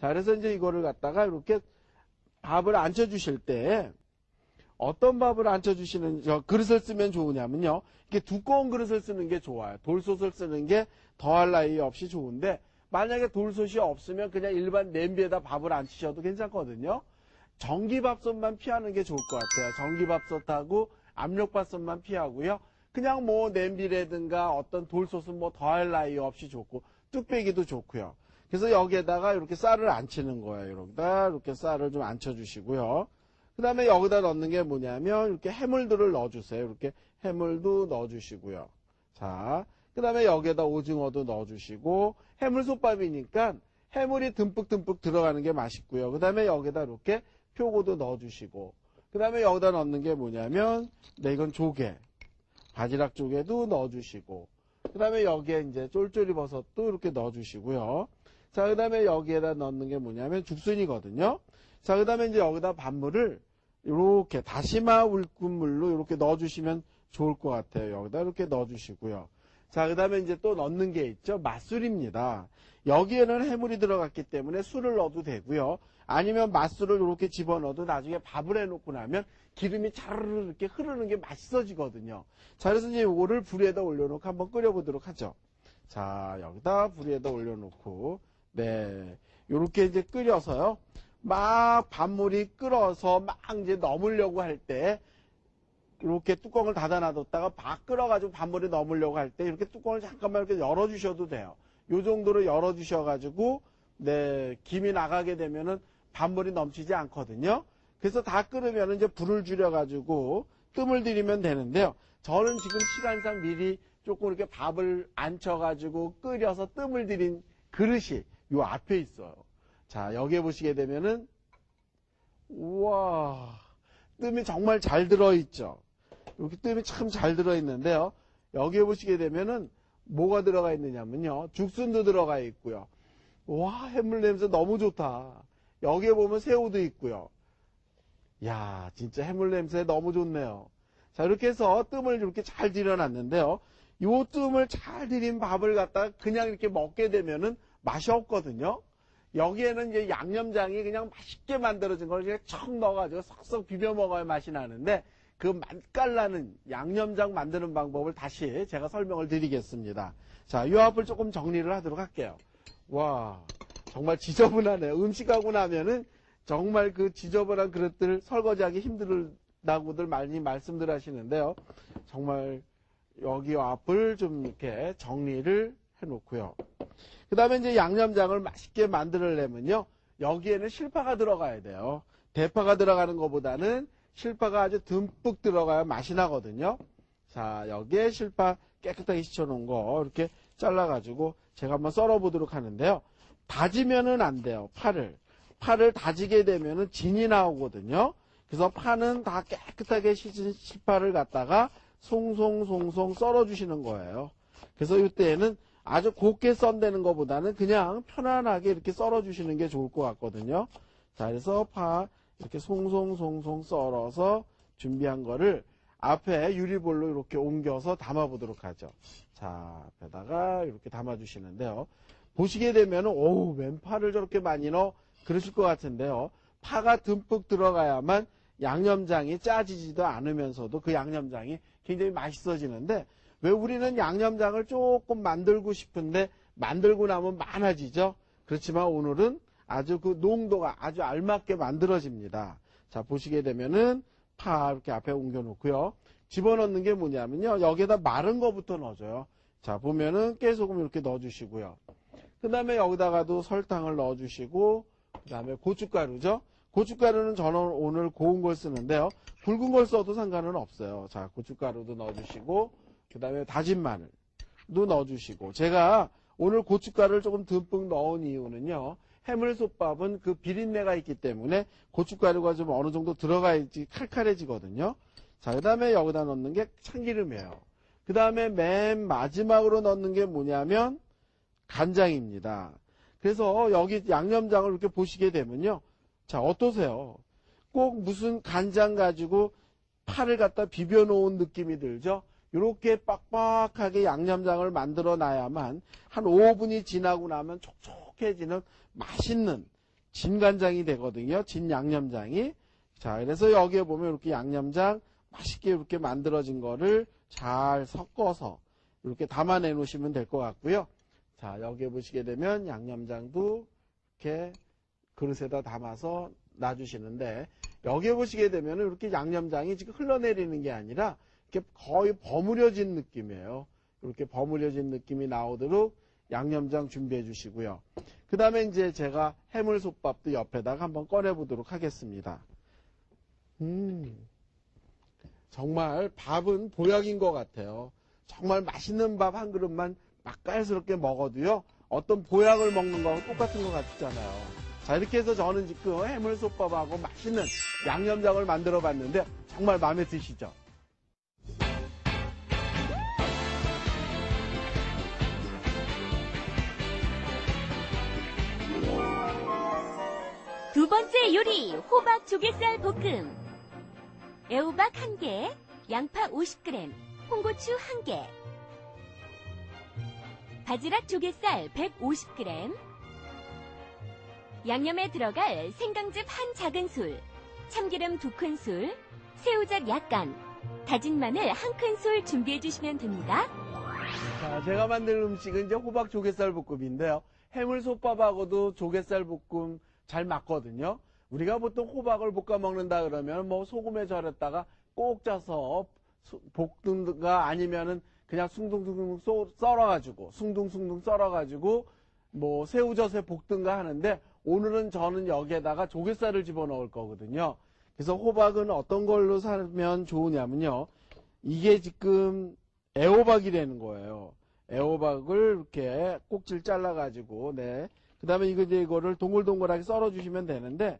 자, 그래서 이제 이거를 갖다가 이렇게 밥을 앉혀 주실 때 어떤 밥을 앉혀 주시는 저 그릇을 쓰면 좋으냐면요. 이렇게 두꺼운 그릇을 쓰는 게 좋아요. 돌솥을 쓰는 게 더할 나위 없이 좋은데 만약에 돌솥이 없으면 그냥 일반 냄비에다 밥을 앉히셔도 괜찮거든요. 전기밥솥만 피하는 게 좋을 것 같아요. 전기밥솥하고 압력밥솥만 피하고요. 그냥 뭐 냄비라든가 어떤 돌솥은 뭐 더할 나위 없이 좋고 뚝배기도 좋고요. 그래서 여기에다가 이렇게 쌀을 앉히는 거예요. 여기다 이렇게 쌀을 좀 앉혀주시고요. 그 다음에 여기다 넣는 게 뭐냐면 이렇게 해물들을 넣어주세요. 이렇게 해물도 넣어주시고요. 자, 그 다음에 여기에다 오징어도 넣어주시고 해물솥밥이니까 해물이 듬뿍듬뿍 들어가는 게 맛있고요. 그 다음에 여기다 이렇게 표고도 넣어주시고 그 다음에 여기다 넣는 게 뭐냐면 네 이건 조개 바지락 조개도 넣어주시고 그 다음에 여기에 이제 쫄쫄이 버섯도 이렇게 넣어주시고요. 자, 그 다음에 여기에다 넣는 게 뭐냐면 죽순이거든요. 자, 그 다음에 이제 여기다 밥물을 이렇게 다시마 울끈물로 이렇게 넣어주시면 좋을 것 같아요. 여기다 이렇게 넣어주시고요. 자, 그 다음에 이제 또 넣는 게 있죠. 맛술입니다. 여기에는 해물이 들어갔기 때문에 술을 넣어도 되고요. 아니면 맛술을 이렇게 집어넣어도 나중에 밥을 해놓고 나면 기름이 차르르 이렇게 흐르는 게 맛있어지거든요. 자, 그래서 이제 이거를 불에다 올려놓고 한번 끓여보도록 하죠. 자, 여기다 불에다 올려놓고, 네. 요렇게 이제 끓여서요. 막 밥물이 끓어서 막 이제 넘으려고 할 때, 이렇게 뚜껑을 닫아 놔뒀다가 막 끓어가지고 밥물이 넘으려고 할 때 이렇게 뚜껑을 잠깐만 이렇게 열어주셔도 돼요. 요 정도로 열어주셔가지고, 네, 김이 나가게 되면은 밥물이 넘치지 않거든요. 그래서 다 끓으면 이제 불을 줄여가지고 뜸을 들이면 되는데요. 저는 지금 시간상 미리 조금 이렇게 밥을 앉혀가지고 끓여서 뜸을 들인 그릇이 요 앞에 있어요. 자, 여기에 보시게 되면은, 우와, 뜸이 정말 잘 들어있죠. 이렇게 뜸이 참 잘 들어있는데요. 여기에 보시게 되면은 뭐가 들어가 있느냐면요. 죽순도 들어가 있고요. 와, 해물 냄새 너무 좋다. 여기에 보면 새우도 있고요. 야, 진짜 해물 냄새 너무 좋네요. 자, 이렇게 해서 뜸을 이렇게 잘 들여놨는데요. 요 뜸을 잘 들인 밥을 갖다가 그냥 이렇게 먹게 되면은 맛이 없거든요. 여기에는 이제 양념장이 그냥 맛있게 만들어진 걸 이렇게 척 넣어가지고 석석 비벼 먹어야 맛이 나는데 그 맛깔나는 양념장 만드는 방법을 다시 제가 설명을 드리겠습니다. 자, 요 앞을 조금 정리를 하도록 할게요. 와, 정말 지저분하네요. 음식하고 나면은 정말 그 지저분한 그릇들 설거지하기 힘들다고들 많이 말씀들 하시는데요. 정말 여기 앞을 좀 이렇게 정리를 해놓고요. 그 다음에 이제 양념장을 맛있게 만들려면요. 여기에는 실파가 들어가야 돼요. 대파가 들어가는 것보다는 실파가 아주 듬뿍 들어가야 맛이 나거든요. 자, 여기에 실파 깨끗하게 씻어놓은 거 이렇게 잘라가지고 제가 한번 썰어보도록 하는데요. 다지면은 안 돼요. 파를. 파를 다지게 되면은 진이 나오거든요. 그래서 파는 다 깨끗하게 씻은 실파를 갖다가 송송송송 썰어주시는 거예요. 그래서 이때에는 아주 곱게 썬다는 것보다는 그냥 편안하게 이렇게 썰어주시는 게 좋을 것 같거든요. 자, 그래서 파 이렇게 송송송송 썰어서 준비한 거를 앞에 유리볼로 이렇게 옮겨서 담아보도록 하죠. 자, 앞에다가 이렇게 담아주시는데요. 보시게 되면, 오우, 웬 파를 저렇게 많이 넣어? 그러실 것 같은데요. 파가 듬뿍 들어가야만 양념장이 짜지지도 않으면서도 그 양념장이 굉장히 맛있어지는데, 왜 우리는 양념장을 조금 만들고 싶은데 만들고 나면 많아지죠? 그렇지만 오늘은 아주 그 농도가 아주 알맞게 만들어집니다. 자, 보시게 되면은 파 이렇게 앞에 옮겨 놓고요. 집어넣는 게 뭐냐면요. 여기에다 마른 거부터 넣어줘요. 자, 보면은 깨소금 이렇게 넣어주시고요. 그 다음에 여기다가도 설탕을 넣어주시고, 그 다음에 고춧가루죠. 고춧가루는 저는 오늘 고운 걸 쓰는데요. 굵은 걸 써도 상관은 없어요. 자, 고춧가루도 넣어주시고, 그 다음에 다진 마늘도 넣어주시고 제가 오늘 고춧가루를 조금 듬뿍 넣은 이유는요. 해물솥밥은 그 비린내가 있기 때문에 고춧가루가 좀 어느 정도 들어가야지 칼칼해지거든요. 자, 그 다음에 여기다 넣는 게 참기름이에요. 그 다음에 맨 마지막으로 넣는 게 뭐냐면 간장입니다. 그래서 여기 양념장을 이렇게 보시게 되면요. 자, 어떠세요? 꼭 무슨 간장 가지고 파를 갖다 비벼 놓은 느낌이 들죠? 이렇게 빡빡하게 양념장을 만들어 놔야만 한 5분이 지나고 나면 촉촉해지는 맛있는 진간장이 되거든요. 진 양념장이. 자, 그래서 여기에 보면 이렇게 양념장 맛있게 이렇게 만들어진 거를 잘 섞어서 이렇게 담아내 놓으시면 될 것 같고요. 자, 여기에 보시게 되면 양념장도 이렇게 그릇에다 담아서 놔주시는데 여기에 보시게 되면 이렇게 양념장이 지금 흘러내리는 게 아니라 이렇게 거의 버무려진 느낌이에요. 이렇게 버무려진 느낌이 나오도록 양념장 준비해 주시고요. 그 다음에 이제 제가 해물솥밥도 옆에다가 한번 꺼내 보도록 하겠습니다. 음, 정말 밥은 보약인 것 같아요. 정말 맛있는 밥 한 그릇만 맛깔스럽게 먹어도요, 어떤 보약을 먹는 거하고 똑같은 것 같잖아요. 자, 이렇게 해서 저는 지금 해물솥밥하고 맛있는 양념장을 만들어 봤는데, 정말 마음에 드시죠? 번째 요리 호박 조개살 볶음 애호박 1개, 양파 50g, 홍고추 1개 바지락 조개살 150g 양념에 들어갈 생강즙 한 작은 술 참기름 두 큰술 새우젓 약간 다진 마늘 한 큰술 준비해 주시면 됩니다. 자, 제가 만든 음식은 이제 호박 조개살 볶음인데요. 해물솥밥하고도 조개살 볶음 잘 맞거든요. 우리가 보통 호박을 볶아 먹는다 그러면 뭐 소금에 절였다가 꼭 짜서 수- 볶든가 아니면은 그냥 숭둥숭둥 쏘- 썰어가지고 숭둥숭둥 썰어가지고 뭐 새우젓에 볶든가 하는데 오늘은 저는 여기에다가 조개살을 집어넣을 거거든요. 그래서 호박은 어떤 걸로 사면 좋으냐면요. 이게 지금 애호박이라는 거예요. 애호박을 이렇게 꼭지를 잘라가지고, 네. 그 다음에 이거 이제 이거를 동글동글하게 썰어주시면 되는데,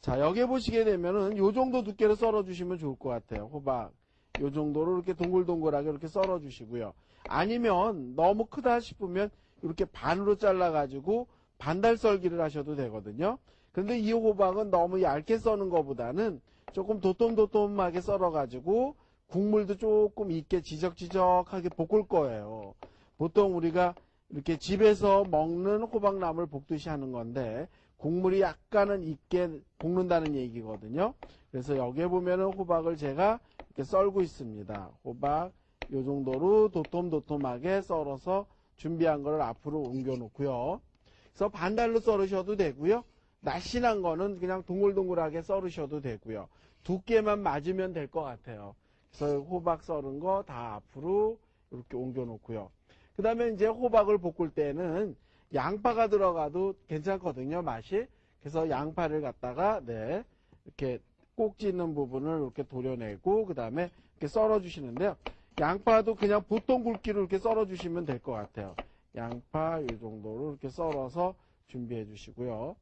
자, 여기 보시게 되면은 요 정도 두께로 썰어주시면 좋을 것 같아요. 호박. 요 정도로 이렇게 동글동글하게 이렇게 썰어주시고요. 아니면 너무 크다 싶으면 이렇게 반으로 잘라가지고 반달 썰기를 하셔도 되거든요. 근데 이 호박은 너무 얇게 써는 것보다는 조금 도톰도톰하게 썰어가지고 국물도 조금 있게 지적지적하게 볶을 거예요. 보통 우리가 이렇게 집에서 먹는 호박나물 볶듯이 하는 건데 국물이 약간은 있게 볶는다는 얘기거든요. 그래서 여기에 보면은 호박을 제가 이렇게 썰고 있습니다. 호박 요 정도로 도톰도톰하게 썰어서 준비한 거를 앞으로 옮겨 놓고요. 그래서 반달로 썰으셔도 되고요. 날씬한 거는 그냥 동글동글하게 썰으셔도 되고요. 두께만 맞으면 될 것 같아요. 그래서 호박 썰은 거 다 앞으로 이렇게 옮겨 놓고요. 그 다음에 이제 호박을 볶을 때는 양파가 들어가도 괜찮거든요, 맛이. 그래서 양파를 갖다가, 네, 이렇게 꼭지 있는 부분을 이렇게 도려내고, 그 다음에 이렇게 썰어 주시는데요. 양파도 그냥 보통 굵기로 이렇게 썰어 주시면 될 것 같아요. 양파 이 정도로 이렇게 썰어서 준비해 주시고요.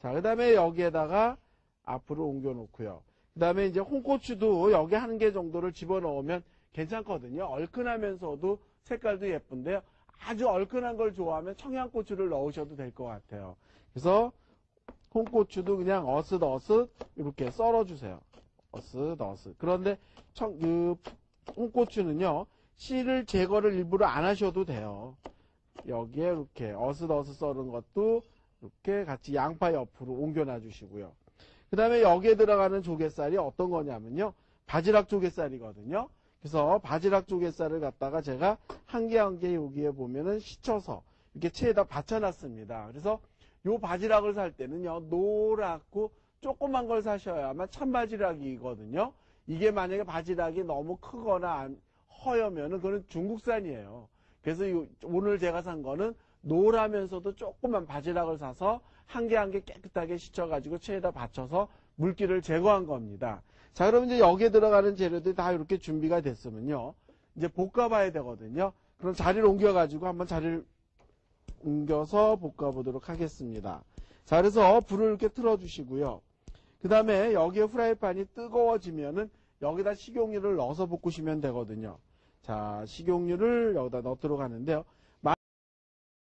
자, 그 다음에 여기에다가 앞으로 옮겨 놓고요. 그 다음에 이제 홍고추도 여기 한 개 정도를 집어넣으면 괜찮거든요. 얼큰하면서도 색깔도 예쁜데요. 아주 얼큰한 걸 좋아하면 청양고추를 넣으셔도 될 것 같아요. 그래서 홍고추도 그냥 어슷어슷 이렇게 썰어주세요. 어슷어슷. 그런데 청, 그 홍고추는요. 씨를 제거를 일부러 안 하셔도 돼요. 여기에 이렇게 어슷어슷 썰은 것도 이렇게 같이 양파 옆으로 옮겨놔 주시고요. 그 다음에 여기에 들어가는 조개살이 어떤 거냐면요. 바지락 조개살이거든요. 그래서 바지락 조개살을 갖다가 제가 한 개 한 개 여기에 보면은 씻혀서 이렇게 체에다 받쳐놨습니다. 그래서 요 바지락을 살 때는요. 노랗고 조그만 걸 사셔야만 참바지락이거든요. 이게 만약에 바지락이 너무 크거나 안- 허여면은 그거는 중국산이에요. 그래서 이- 오늘 제가 산 거는 노라면서도 조그만 바지락을 사서 한 개 한 개 깨끗하게 씻어가지고 체에다 받쳐서 물기를 제거한 겁니다. 자, 그럼 이제 여기에 들어가는 재료들이 다 이렇게 준비가 됐으면요. 이제 볶아봐야 되거든요. 그럼 자리를 옮겨가지고 한번 자리를 옮겨서 볶아보도록 하겠습니다. 자, 그래서 불을 이렇게 틀어주시고요. 그 다음에 여기에 프라이팬이 뜨거워지면은 여기다 식용유를 넣어서 볶으시면 되거든요. 자, 식용유를 여기다 넣도록 하는데요.